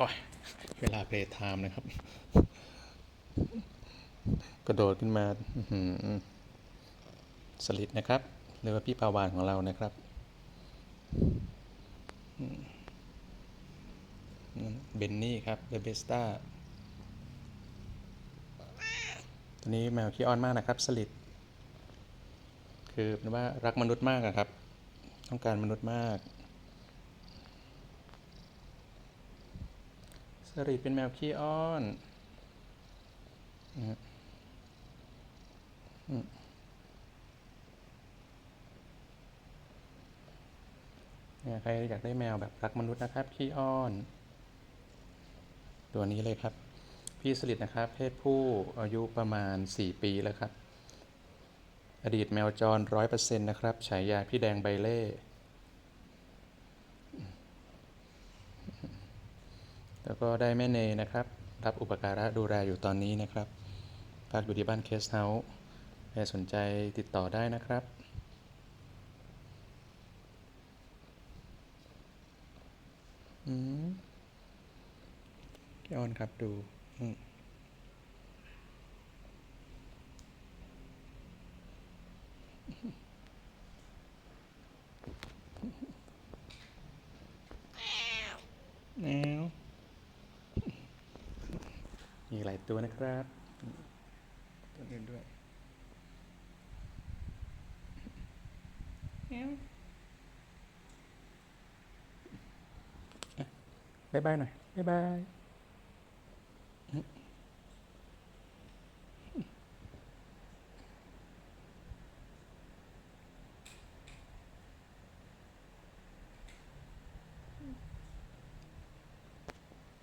โอ้ยเวลาเพลย์ไทม์นะครับ กระโดดขึ้นมาสลิดนะครับหรือว่าพี่ปาวานของเรานะครับเบนนี่ครับเบเบสต้าตัวนี้แมวขี้อ้อนมากนะครับ สลิดคือเป็นว่ารักมนุษย์มากอะครับ ต้องการมนุษย์มาก สลิดเป็นแมวขี้อ้อนเนี่ยใครอยากได้แมวแบบรักมนุษย์นะครับ ขี้อ้อน ตัวนี้เลยครับ พี่สลิดนะครับ เพศผู้อายุประมาณ 4 ปีแล้วครับ อดีตแมวจรร้อยเปอร์เซ็นต์นะครับ ฉายาพี่แดงใบเล่ แล้วก็ได้แม่เนยนะครับ รับอุปการะดูแลอยู่ตอนนี้นะครับพักอยู่ที่บ้านเคสเฮาส์ใครสนใจติดต่อได้นะครับอืมพี่ออนครับดูอืม มีหลายตัวนะครับ ตัวอื่นด้วยบ๊ายบายหน่อยบ๊ายบาย